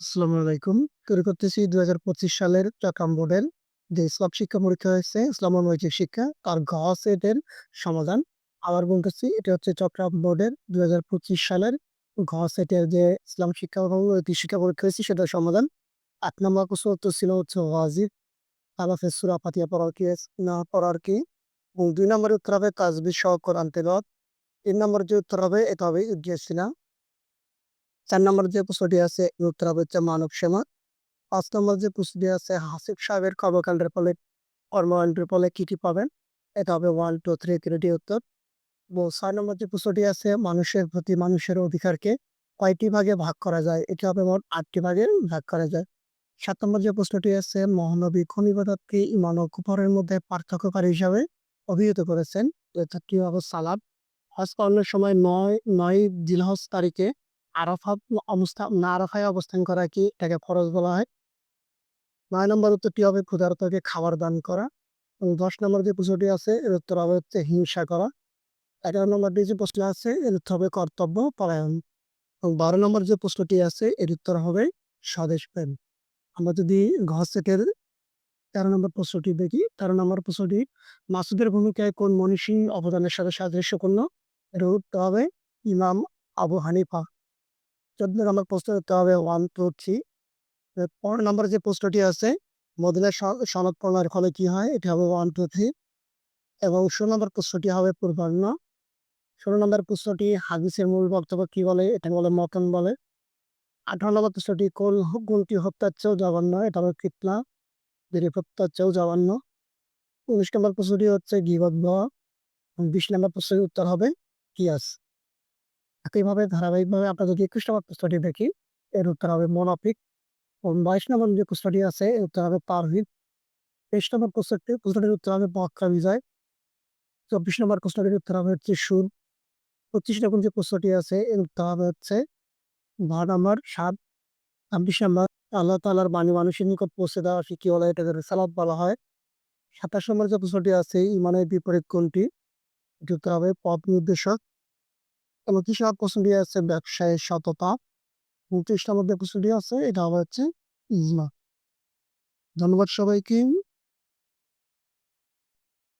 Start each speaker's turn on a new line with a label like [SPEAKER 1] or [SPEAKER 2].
[SPEAKER 1] আসসালামু আলাইকুম। শুরু করতেছি ২০২৫ সালের চট্টগ্রাম বোর্ডের যে ইসলাম শিক্ষা পরীক্ষা হয়েছে, ইসলাম নৈতিক শিক্ষা তার ঘ সমাধান। আবার বলতেছি এটা হচ্ছে চট্টগ্রাম বোর্ডের ২০২৫ সালের ঘ সেটের যে ইসলাম শিক্ষা নৈতিক শিক্ষা পরীক্ষা হয়েছে সেটার সমাধান। ৮ নম্বর প্রশ্ন উত্তর ছিল হচ্ছে ওয়াজিব। আলাফে সূরা ফাতিহা পড়ার কি না পড়ার কি? এবং দুই নম্বরের উত্তর হবে তাসবিহ সহ কোরআন তেলাওয়াত। ৩ নম্বরের যে উত্তর হবে এটা হবে ইজ্জিয়া ৪ নম্বর যে প্রশ্নটি আছে উত্তর হবে হচ্ছে মানব সেবা। ৫ নম্বর যে প্রশ্নটি আছে হাসিব সাহেবের কর্মকাণ্ডের ফলে কর্মকাণ্ডের ফলে কি, কি পাবেন? এটা হবে 1, 2, 3 তিনটির উত্তর। এবং ৬ নম্বর যে প্রশ্নটি আছে মানুষের প্রতি মানুষের অধিকারকে কয়টি ভাগে ভাগ করা যায়? এটা হবে মোট ৮ টি ভাগে ভাগ করা যায়। সাত নম্বর যে প্রশ্নটি আছে মহানবী কোন ইবাদতকে ঈমান ও কুফরের মধ্যে পার্থক্যকারী হিসাবে অভিহিত করেছেন? অর্থাৎ হবে সালাত। হজ পালনের সময় ৯ ৯ জিলহজ তারিখে আরাফা অবস্থান না অবস্থান করা কি এটাকে ফরজ বলা হয়। নয় নম্বর উত্তরটি হবে ক্ষুধার্তকে খাবার দান করা। এবং ১০ নম্বর যে প্রশ্নটি আছে, এর উত্তর হবে হচ্ছে হিংসা করা। ১১ নম্বরটি যে প্রশ্ন আছে, এর উত্তর হবে কর্তব্য পরায়ণ। এবং ১২ নম্বর যে প্রশ্নটি আছে, এর উত্তর হবে স্বদেশ প্রেম। আমরা যদি ঘ সেটের ১৩ নম্বর প্রশ্নটি দেখি ১৩ নম্বর প্রশ্নটি, মাসুদের ভূমিকায় কোন মনীষী অবদানের সাথে সাদৃশ্যপূর্ণ? এর উত্তর হবে ইমাম আবু হানিফা। ১৪ নম্বর প্রশ্নের উত্তর হবে 1, 2, ৩ এর ১৫ নম্বর যে প্রশ্নটি আছে মদিনার সনদ পড়ার ফলে কি হয়? এটা হবে 1, 2, 3 এবং ১৬ নম্বর প্রশ্নটি হবে পূর্বাহ্ন। ১৬ নম্বর প্রশ্নটি হাদিসের মূল বক্তব্য কি বলে? এটা বলে মতন বলে। ১৮ নম্বর প্রশ্নটি কোন কোনটি হত্যার চেয়েও জঘন্য? এটা হবে ফিতনা। যেটি হত্যার চেয়েও জঘন্য। ১৯ নম্বর প্রশ্নটি হচ্ছে গীবত বিশ ২০ নম্বর প্রশ্নের উত্তর হবে কিয়াস। একইভাবে ধারাবাহিকভাবে আমরা যদি ২১ নম্বর প্রশ্নটি দেখি, এর উত্তর হবে মোনাফিক। ২২ নম্বর যে প্রশ্নটি আছে, এর উত্তর হবে তাওহীদ। ২৩ নম্বর প্রশ্নটি প্রশ্নটির উত্তর হবে মক্কা বিজয়। ২৪ নম্বর প্রশ্নটির উত্তর হবে হচ্ছে সুর। ২৫ নম্বর যে প্রশ্নটি আছে, এর উত্তর হবে হচ্ছে ঘ নাম্বার ৭। ২৬ নম্বর আল্লাহ তালার বাণী মানুষের নিকট পৌঁছে দেওয়া সে কি বলা হয়? এটাকে রিসালাত বলা হয়। ২৭ নম্বর যে প্রশ্নটি আছে, ইমানের বিপরীত কোনটি? এটির উত্তর হবে পথ নির্দেশক। ২৯ নম্বর প্রশ্নটি আছে ব্যবসায়ের সততা। ২৯ নম্বর প্রশ্নটি আছে, এটা আবার হচ্ছে ইজমা। ধন্যবাদ সবাইকে।